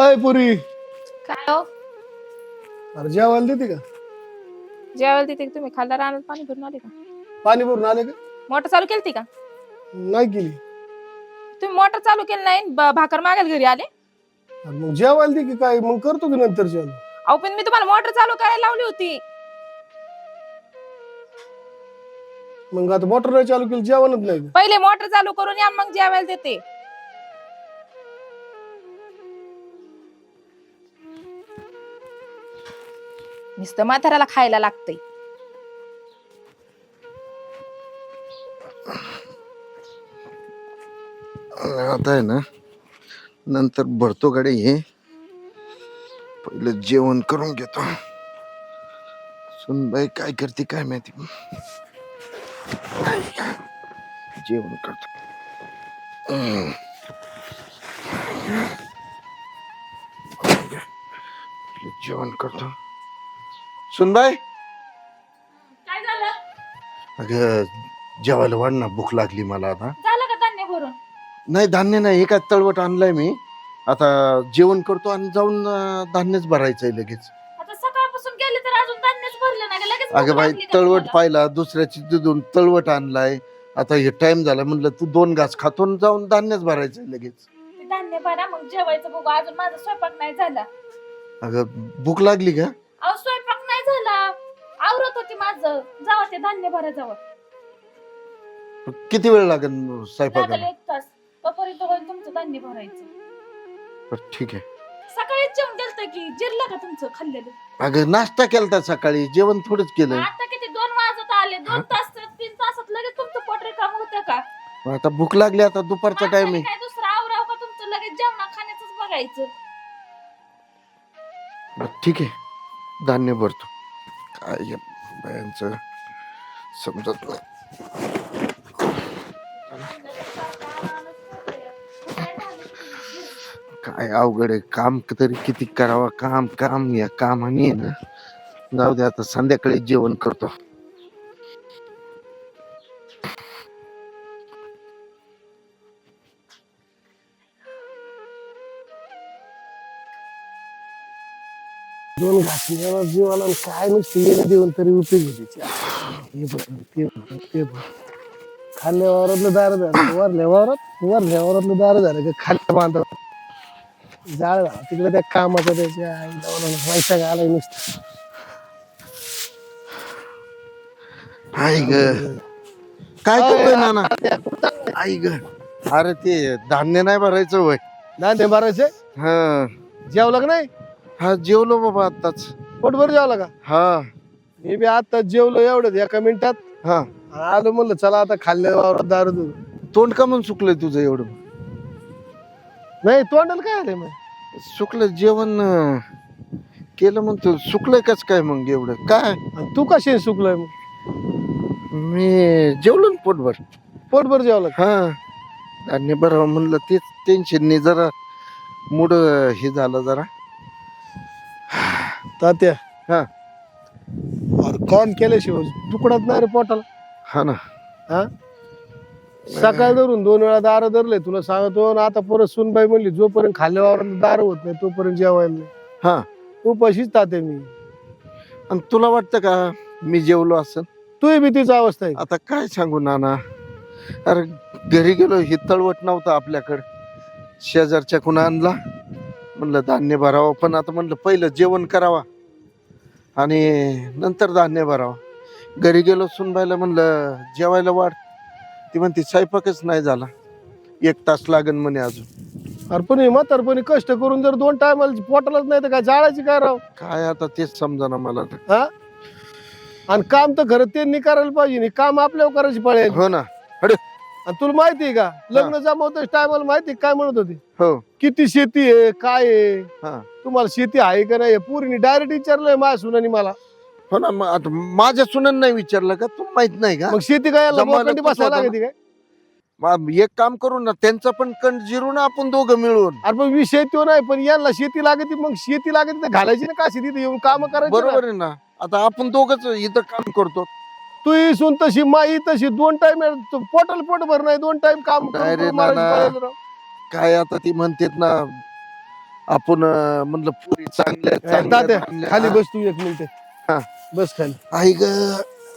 अय पुरी. काय हो? अरे जेवायला देते का? जेवायला तिथे तुम्ही? खाल्ला रानात पाणी भरून आले का? पाणी भरून आले का? मोटर चालू केली का? नाही केली. तुम्ही मोटर चालू केली नाही? ब- भाकर मागायला घरी आले? अरे मग जेवायला दे की काय? मग करतो की नंतर जेवण? अहो पण मी तुम्हाला मोटर चालू करायला लावली होती. मग आता मोटर नाही चालू केली जेवणच नाही. का पहिले मोटर चालू करून या मग जेवायला देते. नुसतं म्हाताऱ्याला खायला लागतंय. आता आहे ना नंतर भरतो गाडी हे. पहिलं जेवण करून घेतो. सुनबाई काय करते काय माहिती. जेवण करतो. हम्म. जेवण करतो. सुनबाई? काय झालं? अगं जेवायला वाढ ना भूक लागली मला आता. झालं का धान्य भरून? नाही धान्य नाही एका तळवट आणलाय मी. आता जेवण करतो आणि जाऊन अं, धान्यच भरायचंय लगेच. आता सकाळपासून गेले तर अजून धान्यच भरलं नाही लगेच अगं बाई तळवट पाहिला दुसऱ्याची तिथून तळवट आणलाय. आता हे टाइम झाला म्हणलं तू दोन घास खातो आणि जाऊन धान्यच भरायचंय लगेच. धान्य भरा मग जेवायचं बघू. अजून माझा स्वयंपाक नाही झाला. अगं भूक लागली का? अहो स्वयंपाक आवरत होती माझं. जावा ते धान्य भरा जावं किती वेळ लागेल लागेल स्वयंपाकाला एक तास. तोपर्यंत होईल तुमचं धान्य भरायचं. बरं, ठीक आहे. सकाळीच जेवण दिलत की जिरलं का तुमचं खाल्लेलं? अगं नाश्ता केलता सकाळी. जेवण थोडंच केलंय आता किती? दोन वाजत आले. दोन तास तीन तासात लगेच तुमचं पोट रिकाम होतं का? मग आता भूक लागली आता दुपारचा टाइम माणसाने आहे. काय दुसरं आवराव का तुमचं? लगेच जेवणा खाण्याच बघायचं. बरं, ठीक आहे. धान्य भरतो. काय या बायांचं समजत नाही. काय अवघड आहे? काम तरी किती करावं? काम काम या कामाने ना. जाऊ दे आता संध्याकाळी जेवण करतो. दोन घास जेवण जीवाला आणि काय नुसतं येणं देऊन तरी उपयोग होती हे बघ ते बघ ते बघ. खाल्ल्या वावरातलं दार झालं. वरल्या वावरात वरल्या वावरातलं दार झालं का खाल्ल्या बांधत जाळ झाला. तिकडे त्या कामाचं त्याच्या पैसा आलाय नुसतं. आई ग. काय करतोय नाना? आई ग. अरे ते धान्य नाही भरायचं वय. नाही भरायचे हा. जेवलं का नाही? हा जेवलो बाबा आताच पोटभर जेवला का? हा. मी बी आता जेवलो एवढं एका मिनिटात. हा. आलो म्हणलं चला आता खाल्ल्या वावरात दारू तोंड का म्हणून सुकलंय तुझं एवढं. नाही तोंडाला काय आलंय मग? सुकलं जेवण अं, केलं म्हणतो सुकलंय कच काय मग एवढं? काय? आणि तू कशी सुकलाय मग? मी जेवलो ना पोटभर. पोटभर जेवला का? हा. धान्य बरं म्हणलं तेच टेन्शनने जरा मूड हे झालं जरा. तात्या. हा. अरे काम केल्याशिवाय तुकडात नाही रे पोटाला. हा ना. हा? सकाळ धरून दोन वेळा दार धरले तुला सांगतो आणि आता परत सुनबाई म्हणली जोपर्यंत खाल्ल्यावर दार होत नाही तोपर्यंत जेवायला नाही. हा. उपाशीच तात्या मी. आणि तुला वाटतं का मी जेवलो असं तू बी तीच अवस्था आहे. आता काय सांगू नाना? अरे घरी गेलो हे तळवट नव्हतं आपल्याकडं. शेजारच्या कुणा आणला म्हणलं धान्य भरावं. पण आता म्हणलं पहिलं जेवण करावा. आणि नंतर धान्य भरावं. घरी गेलो सुनबाईला म्हणलं जेवायला वाढ. ती म्हणते स्वयंपाकच नाही झाला. एक तास लागन म्हणे अजून. अरे पण हे म्हातारपणी कष्ट करून जर दोन टायमाला पोटालाच नाही तर काय जाळायची काय राव? काय आता तेच समजा मला तर. हा? आणि काम तर खरं त्यांनी करायला पाहिजे नाही काम आपल्यावर करायची पडेल हो ना. आणि तुला माहिती आहे का? लग्न जमवतोच टायमाला माहिती आहे काय म्हणत होती? हो. किती शेती आहे? काय आहे? हा. तुम्हाला शेती आहे का नाही? पुरीने डायरेक्ट विचारलंय माझ्या सुनानी मला. हो ना मग आता माझ्या सुनन नाही विचारलं का? तू माहीत नाही का? मग शेती काय याला? बसायला होता लागते काय? मग एक काम करू ना त्यांचं पण कण जिरू ना आपण दोघं मिळून. अरे पण विषय तो नाही पण यांना शेती लागते मग शेती लागते तर घालायची ना काशी तिथे येऊन काम करायची ना. बरोबर आहे ना. आता आपण दोघच इथं काम करतो. तू ही सून तशी माई तशी दोन टाइम पोटल पोट भर नाही दोन टाइम काम करून नाही रे करून मारायची नाना. पाळी राव. काय आता ती म्हणतेत ना आपण अं, म्हणलं पुरी चांगल्या ए, चांगल्या तात्या, चांगल्या. खाली बस तू एक मिनिट. हा. बस खाली. आई ग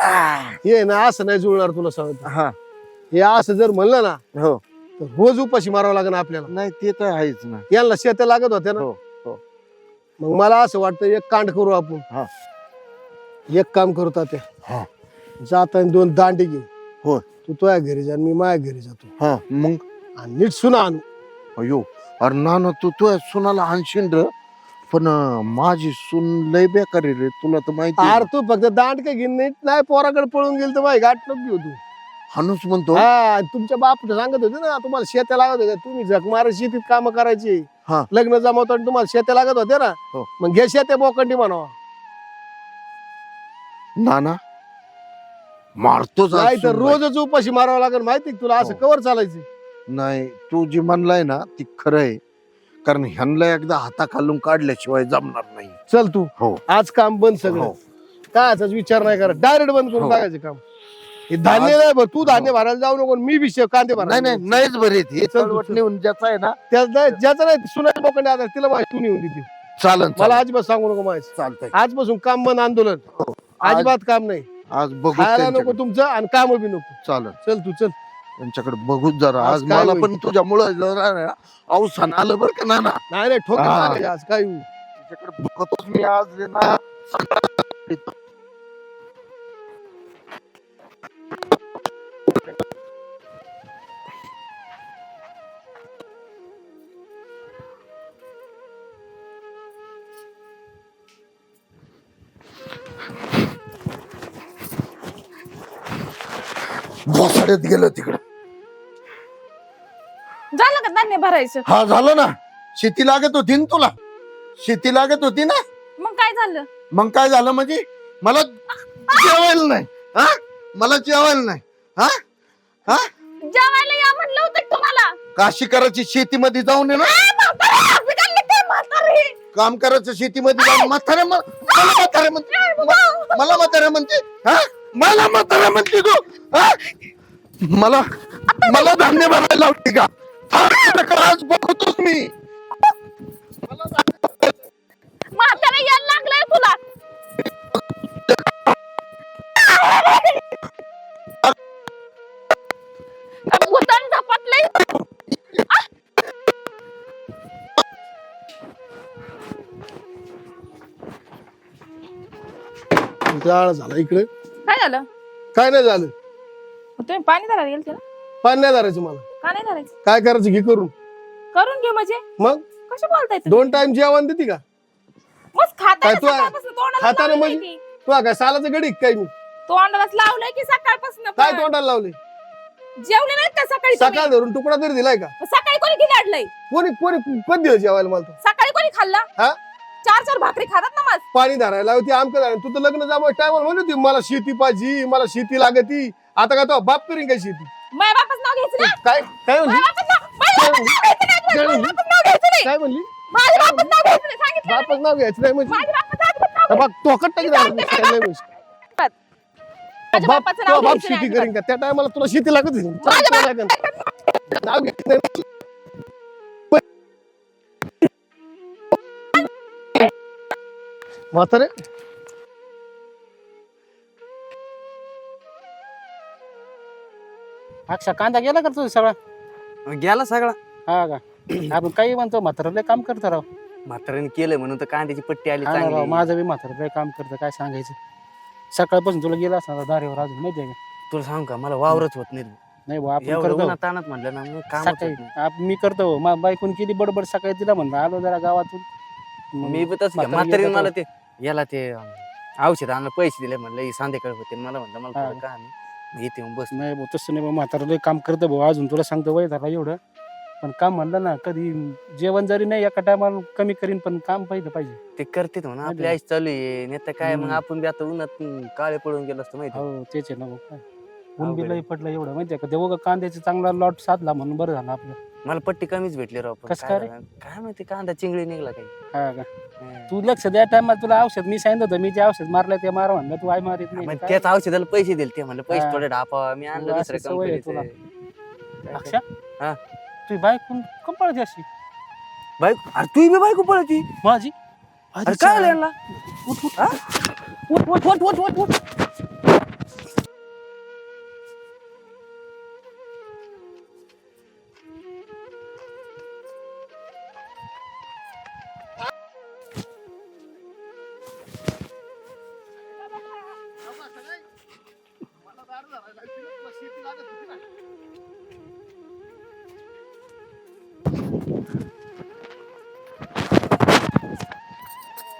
आ, हे ना असं नाही जुळणार तुला सांगतो. हा. हे असं जर म्हणलं ना हो. तर रोज उपाशी मारावं लागेल आपल्याला. नाही ते तर आहेच ना. यांना शेत्या लागत होत्या ना. हो, हो. मग मला असं वाटतं एक कांड करू आपण. हा. एक काम करू हा. तात्या जाताना दोन दांडे घेऊ. हो. तू तुझ्या घरी जा आणि मी माझ्या घरी जातो. हा मग? आणि नीट सुना आणू. अयो अरे ना ना तू तुझ्या सुनाला आणशील र पण अं, माझी सून लय बेकार रे तुला तर माहिती आहे. अरे तू फक्त दांड का घेऊन नीट नाही पोराकडे पळून गेल तर माझी गाठ नको घेऊ तू हाणूच म्हणतो हा तुमच्या बाप सांगत होते ना तुम्हाला शेत्या लागत होत्या तुम्ही झक मारा शेतीत काम करायची हा. लग्न जमवताना तुम्हाला शेत्या लागत होत्या ना हो. मग घे शेत्या बोकंडी म्हणावा नाना मारतोच आज नाही तर सून बाई. रोजच उपाशी मारावं लागेल माहिती का तुला असं हो. कवर चालायचं नाही तू जी म्हणलाय ना ती खरं आहे कारण ह्यांना एकदा हाताखालून काढल्याशिवाय जमणार नाही. चल तू. हो. आज काम बंद सगळं. हो. काय याचाच विचार नाही करा डायरेक्ट बंद करून हो. टाकायचं काम. हे धान्य नाही भर. तू धान्य भरायला जाऊ नको मी शे- कांदे नाही भरायला नाही नाहीच बरे हे चल, चळवट चल. नेऊन ज्याचा आहे ना त्याच नाही ज्याचं नाही सुनाय बोकंडी आता तिला माहिती तू नेऊन देते. चालन मला अजिबात सांगू नको माहिती. चालतंय. आजपासून काम बंद आंदोलन. हो. आज अजिबात काम नाही. आज बघू खायला नको त्यांच्याकडे. तुमचं आणि काम बी नको. चालन. चल तू चल. त्यांच्याकडे बघूच जरा आज आज काय मला होईल? पण तुझ्यामुळं जरा ना अवसान आलं बरं का नाना नाही नाही ठोक हा. आज काय होऊ. तुझ्याकडे बघतोच मी आज रे ना गेलं तिकडं धान्य भरायचं. हा झालं ना. शेती लागत होती ना तुला. शेती लागत होती ना. मग काय झालं? मग काय झालं म्हणजे? मला जेवायला नाही. हा? मला जेवायला नाही. हा? हा? जेवायला या म्हणलं होतं तुम्हाला? काशी करायची शेतीमध्ये जाऊन आहे ना. ए, म्हातारे, असं काय ते म्हातारे? काम करायचं शेतीमध्ये जाऊन. म्हातारे म- मला म्हातारे म्हणते म- मला म्हातारे म्हणते. हा? मला म्हातारे म्हणते तू हा? मला मला धान्य भरायला लावते का? प्रकार आज बघतोच मी. म्हातारे यायला लागलंय तुला. भूतान झपाटलंय जाळ झाला इकडे. काय झालं? काय नाही झालं. तुम्ही पाणी धरायला गेलते ना? पाणी नाही धरायचं मला. का नाही धरायचं? काय करायचं घे करून. करून घे म्हणजे? मग? कसे बोलताय तुम्ही? दोन टाइम जेवण देते का? खाताय काय ना तू- सकाळपासून खाताना लावलंय म्हणजे? की. तुला काय सालाचं गडी काय मी? तोंडालाच लावलंय की सकाळपासून काय पण? तोंडाला लावले जेवले नाहीत का सकाळी तुम्ही? सकाळ धरून तुकडा तरी दिलाय का? सकाळी कोणी खिलाडलंय कोणी कोणी कधी दिलं जेवायला मला? सकाळी कोणी खाल्ला? हा? चार चार भाकरी खातात ना मग? पाणी धरायला होती आमचं धरायला तू तर लग्न जमा टायमाला म्हणत होती मला शेती पाहिजे मला शेती लागती. आता काय तो बाप करीन काय शेती? माझ्या बापाचं नाव घ्यायचं ना काय काय म्हणली माझ्या बापाचं नाव- माझ्या बापाचं नाव घ्यायचं नाही. काय माझ्या म्हणली? बापाचं नाव घ्यायचं नाही. काय म्हणली माझ्या बापाचं नाव घ्यायचं नाही. सांगितलं ना. बापच नाव घ्यायचं नाही म्हणजे माझ्या बापाचं अजिबात नाव बघ तोकट टाकी मी सांगते झालं माझ्या बाप बापाचं तुझा नाव बाप घ्यायचं शेती नाही करीन का त्या टायमाला तुला शेती लागत होती. माझ्या नाव घ्यायचं नाही. म्हातारे अक्षा कांदा गेला का तुझा सगळा? गेला सगळा. हा का? आपण काही म्हणतो म्हातारं लय काम करतो राव. म्हाताऱ्याने केलंय म्हणून तर कांद्याची पट्टी आली हा ना राव चांगली. माझं बी म्हातारं लय काम करतं काय सांगायचं? सकाळपासून तुला गेला असणार दारेवर अजून माहिती आहे का तुला सांगू का मला वावरच होत नाही. नाही भाऊ आपण एवढं करतो. तानात म्हटलं ना मग सकाळी. आप- मी करतो मा बायकून केली बडबड सकाळी तिला म्हणलं आलो जरा गावातून. मग मी बी तसं म्हातारी म्हातारीने मला ते याला ते अं, औषध आणलं पैसे दिले म्हणलं ही संध्याकाळी होते. मला म्हणलं मला हा. थोडं काम आहे. मी इथे येऊन बस. नाही भाऊ तसं नाही भाऊ म्हातारं लय काम करतं भाऊ. अजून तुला सांगतो वय झाला एवढं. पण काम म्हणलं ना कधी जेवण जरी नाही एका टायमाला कमी करीन पण काम पाहिजे पाहिजे. ते करते माहिती आपली आहे. आईच चालू आहे. नाही तर काय मग हम्म. आपण बी आता उन्हात काळे पडून गेलो असतो माहिती. हो तेच आहे ना भाऊ. काय? ऊन बी अवघड आहे. पडलं एवढं माहितीये का? ते उगा कांद्याचा चांगला लॉट साधला म्हणून बरं झालं आपलं. मला पट्टी कमीच भेटली राव पण कसं काय काय रे? झालं? काय माहिती कांदा चिंगळी निघला काही हा का. तू लक्ष द्या टायमाला तुला औषध मी सांगितलं होतं मी जे औषध मारलं ते मार म्हणलं तू आय मारित नाही मग काय? त्याच औषधाला पैसे दिले ते म्हणलं पैसे हा. थोडे ढापावा मी आणलं तुला दुसऱ्या अशी सवय आहे तुला. कंपनीचे अक्षा हा. तुझी बायको कम पळते अशी बाईक अरे तू बी बायको पळती माझी अरे काय आलं यांना? उठ उठ? उठ उठ उठ उठ उठ उठ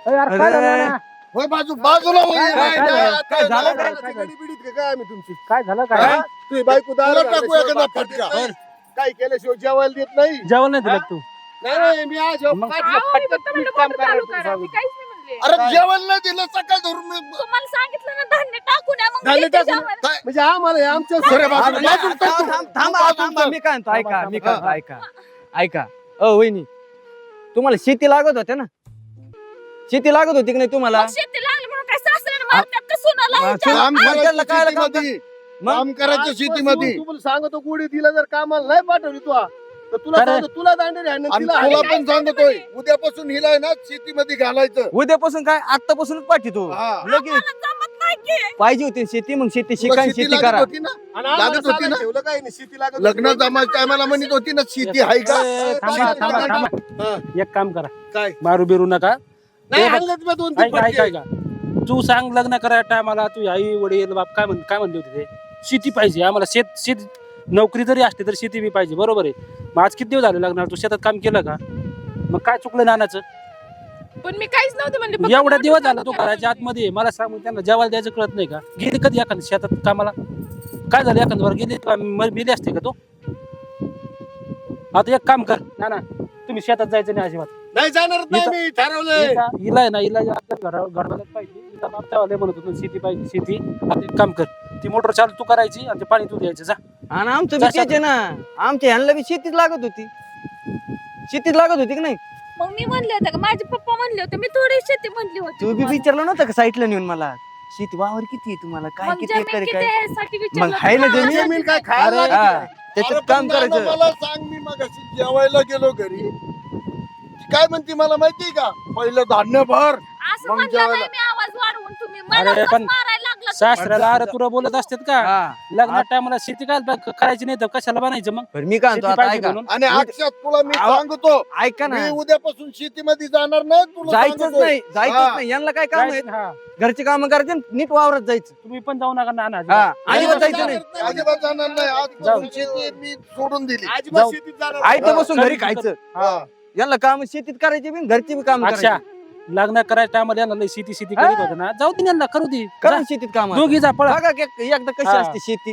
यार, काय झालं. ना? होय बाजू बाजूला होय, काय- झालं काय- नाही, काय- गडीबिडीत का काय आम्ही तुमची काय झालं काय हा? तुझी बायको दारू तुला घातल्याशिवाय टाकू एखादा भाकर फटका. देत नाही. काही केल्याशिवाय जेवायला देत नाही जेवण नाही दिलं का तू नाही नाही मी आज मग- पाठलं, अहो, मी पटकन फक्त म्हणलं काम मोटर चालू करायचं करा. तुझं. मी काहीच नाही म्हणले. अरे काय? जेवण नाही दिलं सकाळ धरून मी तुम्हाला सांगितलं ना धान्य टाकून या, मग धान्य देते टाकून जेवण. काय म्हणजे आम्हाला हे आमच्या अरे सरे बाजूला- बाजूला- बाजूला थांबा. थांबा, थांबा बाजूला थांबा, टाक. मी काय म्हणतो ऐका थांबा, मी थांबा, काय म्हणतो ऐका ऐका अ वहिनी तुम्हाला शेती लागत होत्या ना शेती लागत होती की नाही तुम्हाला मग शेती लागली म्हणून काय सासऱ्याने मारतात का सुनाला हा, विचार- काम त्याला करायचं? शेतीमध्ये मग? काम करायचं शेतीमध्ये सांगतो गोडी तिला जर कामाला नाही पाठवली तू तर तुला. सांगतो तुला दांडे आणि तिला तुला हाणी. पण सांगतोय उद्यापासून हिला आहे ना शेतीमध्ये घालायचं उद्यापासून काय आतापासूनच पाठवतो हा. लगेच मला जमत नाही की. पाहिजे होती शेती मग शेती तुला शिका शेती शेती लागत करा होती ना लागत होती ना? ठेवलं काय नाही शेती लागत लग्न होती. जमा टायमाला म्हणत होती ना शेती आहे का ए, थांबा थांबा थांबा हा. एक काम करा काय? मारू बिरू नका नाही बघ. आणलं तुम्ही दोन तीन ऐका ऐका फटके. ऐका. तू सांग लग्न करा टायमाला तू आई वडील बाप काय म्हण काय म्हणले होते ते? शेती पाहिजे आम्हाला शेत शेत नोकरी जरी असली तर शेती बी पाहिजे बरोबर आहे. मग आज किती दिवस झाले लग्नाला? तू शेतात काम केलं का? मग काय चुकलं नानाचं? पण मी काहीच नव्हते म्हणले फक्त एवढा दिवस झाला तू करा. घराच्या आतमध्ये आहे. मला सांग त्यांना जेवायला द्यायचं कळत नाही का? गेली कधी एखाद्या शेतात कामाला? काय झालं एखाद्या वर गेली का? मेली असते का तो? आता एक काम कर ना ना तुम्ही शेतात जायचं नाही अजिबात. नाही जाणारच नाही मी ठरवलंय. हिला हिला आहे ना हिला आपल्या घरा पाहिजे. हिला बाप तेव्हा म्हणत होतो शेती पाहिजे शेती. आता एक काम कर ती मोटर चालू तू करायची आणि ते पाणी तू द्यायचं. जा. आणि आमचं बी तेच आहे ना. आमच्या ह्यांना बी शेतीच लागत होती. शेतीच लागत होती की नाही? मग मी म्हणले होते का? माझे पप्पा म्हणले होते मी थोडी शेती म्हणली होती तू बी तुम्हाला. विचारलं नव्हतं का साईटला नेऊन मला? शेती वावर किती आहे तुम्हाला? काय मग किती जमीन एकर आहे, किती काय? आहे यासाठी विचारलं मग ना होतं. जमीन? जमीन काय खायला हा, काय? त्याच्यात अरे काम करायचं. मला सांग मी मग जेवायला गेलो घरी. काय म्हणते मला माहितीये का पहिलं धान्य भर असं मग म्हणलं जेवायला- नाही मी आवाज वाढवून तुम्ही अरे, मला पण मारायला लागला तुम्ही. सासऱ्याला अरे तुला बोलत असतात का हा. लग्नात टायमाला शेती काय ब- करायची नाही तर कशाला बनायचं मग बरं मी काय म्हणतो शेती आता पाहिजे ऐका म्हणून आणि अक्षात तुला मी आवा- सांगतो ऐका ना मी उद्यापासून शेतीमध्ये जाणार नाही तुला जायचंच. नाही जायचंच हा. नाही यांना काय काम आहे जायचं- हा. घरचे काम करायचे नीट वावरात जायचं तुम्ही पण जाऊ नका नाना हा अजिबात. अजिबात जायचं नाही अजिबात जाणार नाही. आजपासून शेती मी सोडून दिली जाऊ. शेतीत जाणार आयतं हा. बसून घरी खायचं हा. यांना काम शेतीत करायचे बी घरचे बी काम अच्छा करायचे लग्न करायच्या टायमाला यांना लय शेती शेती हा. करीत होतं ना जाऊ दे यांना करू दे करा शेतीत काम दोघी जा पळा बघा की एकदा कशी हा. असते शेती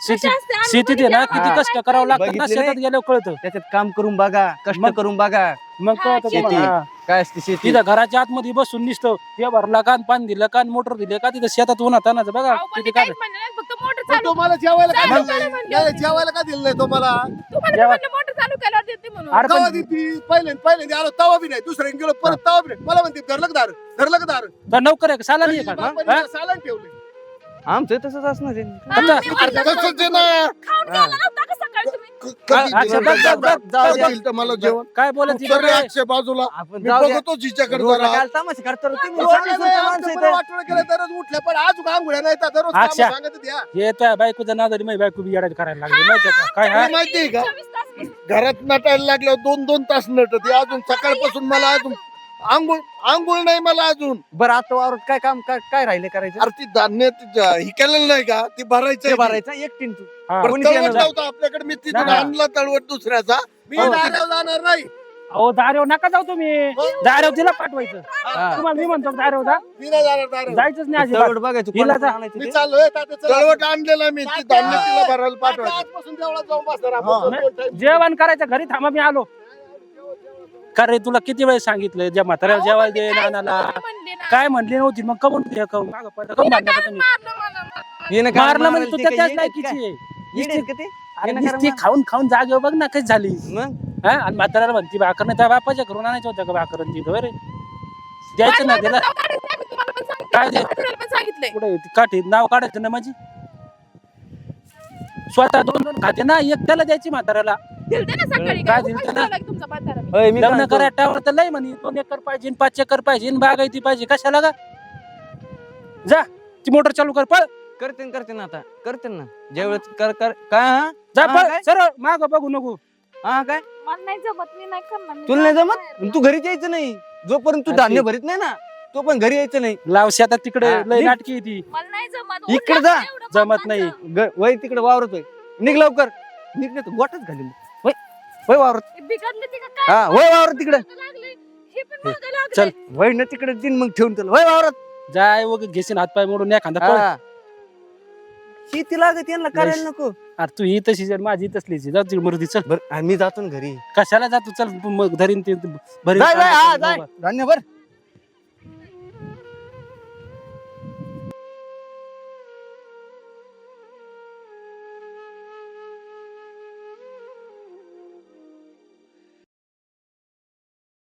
कशी शेती असते? आम्ही शेतीत आहे ना. किती हा. कष्ट करावं लागतं ना बघितले शेतात नाही? गेल्यावर कळतं त्याच्यात काम करून बघा कष्ट मग- करून बघा मग कळतं शेती. तुम्हाला हा. काय असते शेती तिथं घराच्या आतमध्ये बसून निसतं ते भरला कान पाणी दिलं कान मोटर दिले का तिथं शेतात उन्हात तानाचं बघा अहो, पण किती काय काहीच म्हणलं नाही, फक्त मोटर पण चालू तो मला जेवायला का चालू दिलं करा नाही म्हणले नाही, होते. जेवायला का दिलं नाही तो मला तुम्हाला जेव्हा- म्हणलं मोटर चालू केल्यावर देते म्हणून. अरे तवा पण देती. पहिले पहिले आलो तवा बी नाही. दुसऱ्या गेलो परत तवा बी नाही. मला म्हणते धरलं का दार धरलं का दार तो नौकर आहे का? साला नाही आहे का? बापाने हा? मला सालान ठेवले. आमचं तसंच असणार आहे. आता- तसंच आहे ना खाऊन गेला नव्हता का सकाळी तुम्ही? क- कधी अच्छा? जाऊ मला जेवण. काय बोलत सर रे अक्षय बाजूला. आपण मी जाऊ द्या. बघतो हिच्याकडे रोडला जरा काय तमाशा करता रे तुम्ही? रोडला चाळीस नाही, वर्षाचे आमचं माणसं बरं इथं. वाटोळं केलं दररोज उठल्या पण आज आंघोळ्या नाही तर दररोज अच्छा. कामं सांगत द्या हे त्या बायकोच्या नादारी माझी बायको बी येडायचं करायला लागली. माहितीये का? काय हा? तुला माहितीये का? तास. घरात नटायला लागल्यावर दोन दोन तास नटते अजून सकाळपासून मला अजून आंघोळ आंघोळ नाही मला अजून बरं आता वावरात काय काम काय काय राहिले करायचं अरे ती धान्य ती ज- ही केलेलं नाही का ती ते भरायचं भरायचं एकटीन तू हा. कोणी देणार तळवट नाही. नव्हता आपल्याकडे मी तिथून नाही. आणला तळवट दुसऱ्याचा मी हो. दारावर जाणार नाही अहो दारेव नका जाऊ तुम्ही दारेव तिला पाठवायचं हा. तुम्हाला मी म्हणतो दारेव जा मी नाही जाणार दारावर जायचंच नाही अजिबात तळवट बघायचं हिला कोणाचं जा. आणायचं मी ते. चाललोय तात्या चला. तळवट आणलेला मी ती धान्य तिला भरायला तात्या, पाठवायचं आजपासून देवळात जाऊन बसणार हा. आपण दोन time. जेवण करायचं घरी थांबा मी आलो का रे तुला किती वेळ सांगितलं? ज्या म्हाताऱ्याला अहो, जेवायला पण मी दे काहीच नानाला. नव्हते म्हणले ना. काय म्हणली नव्हती? मग कमून मागं पडलं कमून भांडणं का तुम्ही मारलं मला, काय म्हणजे तू ते त्या काय त्याच येडे आहेत लायकीची आहे. काय? येडे आहेत का ते? अरे येणं करा नुसती मार. खाऊन खाऊन जागेवर बघ ना कशी झाली. मग? हा? आणि म्हाताऱ्याला म्हणती भाकर नाही त्या बापाच्या घरून आणायचं होत्या का भाकर आणि तिथं? रे द्यायचं ना त्याला काय दे? सांगितलंय. कुठे काठी? नाव काढायचं ना माझी? स्वतः दोन दोन खाते ना एक त्याला द्यायची म्हाताऱ्याला. दिलते ना सकाळी काय? काय दिलते उपास ना? ठेवला की तुमचा म्हातारा मी? अय, मी काय लग्न म्हणतो, करा टावर तर लय म्हणे दोन एकर पाहिजे पाच एकर पाहिजे बागायती पाहिजे. कशाला का जा ती मोटर चालू कर पळ. करते ना, करते ना आता. करते ना. ज्यावेळेस कर कर. काय हा? जा हा, पळ. काय? सरळ माग बघू नको. हा काय? मला नाही जमत मी नाही करणार. मी तुला नाही जाणार जमत? बाहेर. तू घरी यायचं नाही. जोपर्यंत तू अरे धान्य भरीत नाही ना तो पण घरी यायचं नाही. लाव शेतात तिकडे हा, लय निघ. नाटकी आहे ती. मला नाही जमत. इकडे जा. लागतं एवढं जमत. नाही. ग- वय तिकडे वावरत होय. निघ लवकर. निघ नाही गोटच घाली वय. वय वावरत. हे बिघडलं ते का काय? हा वय वावरत तिकडे. लागलंय. हे पण मागं लागलंय. चल. वय ना तिकडे दिन मग ठेवून त्याला वय वावरत. जाय वग घेशील हातपाय मोडून एखादा पळ. हा. शेती लागत यांना करायला नको. अरे तू ही तशीच आहे, माझी तसलीच आहे. जाऊ तिकडे मरुदी चल. बर मी जातो ना घरी. कशाला जातो? चल मग धरीन ते भरीन जाय जाय हा कांदा, जाय. धान्य भर.